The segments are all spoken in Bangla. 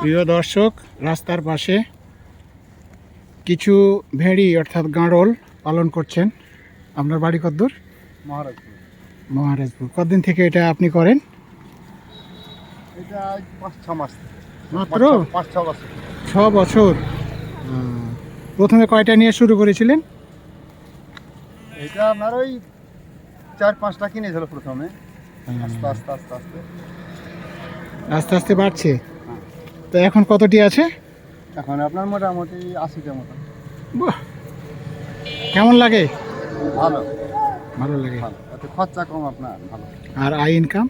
প্রিয় দর্শক রাস্তার পাশে কিছু ভেড়ি অর্থাৎ গাঁড়ল পালন করছেন আপনার বাড়ি কদ্দূর? মহারাজপুর। মহারাজপুর। কতদিন থেকে এটা আপনি করেন? এটা পাঁচ ছ মাস মাত্র? পাঁচ ছ- বছর। ছ বছর। প্রথমে কয়টা নিয়ে শুরু করেছিলেন? এটা আপনার ওই চার পাঁচটা কিনেছিল প্রথমে। আস্তে আস্তে আস্তে আস্তে। আস্তে আস্তে বাড়ছে? তো এখন কতটি আছে? এখন আপনার মোটামুটি আশিটার মতো। বাহ! কেমন লাগে? ভালো। ভালো লাগে। ভালো। এত খরচা কম আপনার ভালো। আর আই ইনকাম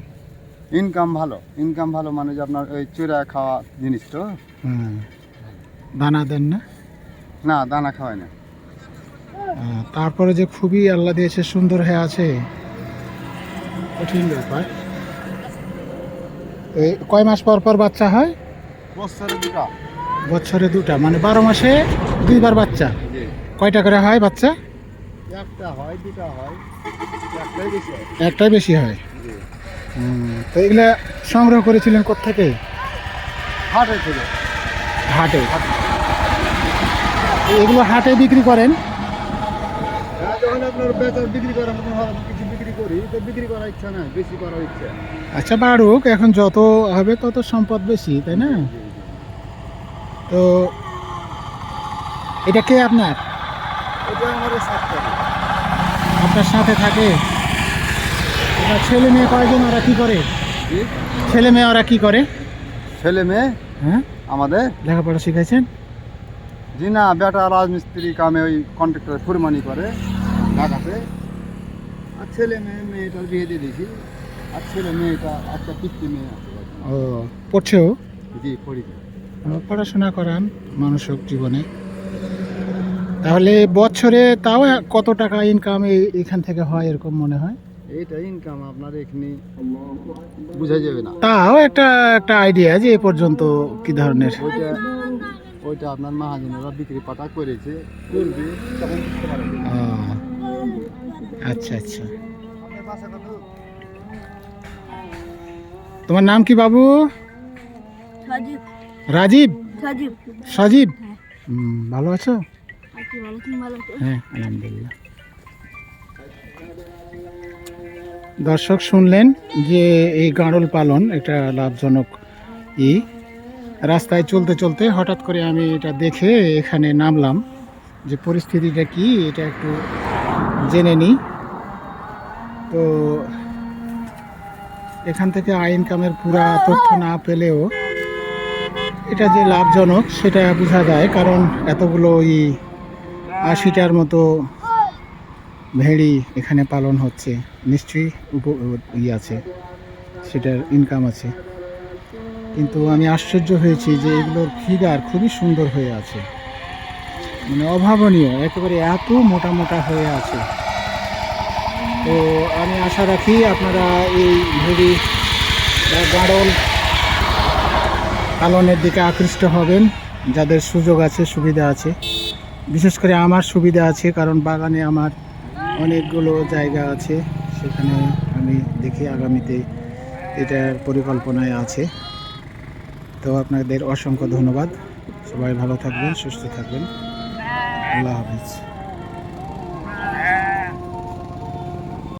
ইনকাম ভালো। ইনকাম ভালো মানে যে আপনার ওই চুরা খাওয়া জিনিস তো। হুম। দানা দেন না? না দানা খাওয়াই না। তারপরে যে খুবই আল্লাহ দিয়েছে সুন্দর হয়ে আছে। কঠিন ব্যাপার। এই কয় মাস পর পর বাচ্চা হয়? বছরে দুটা। বছরে দুটা মানে বারো মাসে দুইবার বাচ্চা। কয়টা করে হয় বাচ্চা? একটা হয় দুটা হয় একটাই বেশি হয়। একটাই বেশি হয়? তো এগুলা সংগ্রহ করেছিলেন কোথেকে হাটে ছিল হাটে। এগুলো হাটে বিক্রি করেন? আপনার বেচার বিক্রি করার মতন হয় কিছু বিক্রি করি তো বিক্রি করার ইচ্ছা নাই বেশি করার ইচ্ছা। আচ্ছা বাড়ুক এখন যত হবে তত সম্পদ বেশি তাই না। তো এটা কে আপনার? এটা আমার সাত আপনার সাথে থাকে? ছেলে মেয়ে কয়জন ওরা কি করে? ছেলে মেয়ে ওরা কি করে? ছেলে মেয়ে? হ্যাঁ? আমাদের? লেখাপড়া শিখাইছেন? জি না বেটা রাজমিস্ত্রি কামে ওই কন্ট্রাক্টর ফুরমানি করে। ঢাকাতে আর ছেলে মেয়ে মেয়েটার বিয়ে দিয়ে দিয়েছি। আর ছেলে মেয়েটা একটা পিতৃ মেয়ে আছে ও পড়ছেও জি পড়ি পড়াশোনা করান মানুষক জীবনে। তাহলে বছরে তাও কত টাকা ইনকাম এখান থেকে হয় এরকম মনে হয়? এইটা ইনকাম আপনার এখানে বোঝা যাবে না। তাও একটা একটা আইডিয়া যে এ পর্যন্ত কি ধরনের? ওইটা ওইটা আপনার মহাজনেরা বিক্রি পাটা করেছে করবে তখন বুঝতে পারবে। ও, আচ্ছা আচ্ছা। তোমার নাম কি বাবু? রাজীব? সজীব। তুমি ভালো আছো? হ্যাঁ আলহামদুলিল্লাহ। দর্শক শুনলেন যে এই গাঁড়ল পালন একটা লাভজনক ই। রাস্তায় চলতে চলতে হঠাৎ করে আমি এটা দেখে এখানে নামলাম যে পরিস্থিতিটা কি এটা একটু জেনে নিই। তো এখান থেকে আয় ইনকামের পুরা তথ্য না পেলেও এটা যে লাভজনক সেটা বোঝা যায়, কারণ এতগুলো ই আশিটার মতো ভেড়ি এখানে পালন হচ্ছে। নিশ্চয়ই উপ, ই আছে, সেটার ইনকাম আছে। কিন্তু আমি আশ্চর্য হয়েছি যে এগুলোর ফিগার খুবই সুন্দর হয়ে আছে। মানে অভাবনীয়, একেবারে এত মোটা মোটা হয়ে আছে। তো আমি আশা রাখি আপনারা এই ভেড়ি বা গাড়ল পালনের দিকে আকৃষ্ট হবেন, যাদের সুযোগ আছে, সুবিধা আছে। বিশেষ করে আমার সুবিধা আছে, কারণ বাগানে আমার অনেকগুলো জায়গা আছে, সেখানে আমি দেখি আগামীতে এটার পরিকল্পনায় আছে। তো আপনাদের অসংখ্য ধন্যবাদ। সবাই ভালো থাকবেন, সুস্থ থাকবেন। I love it.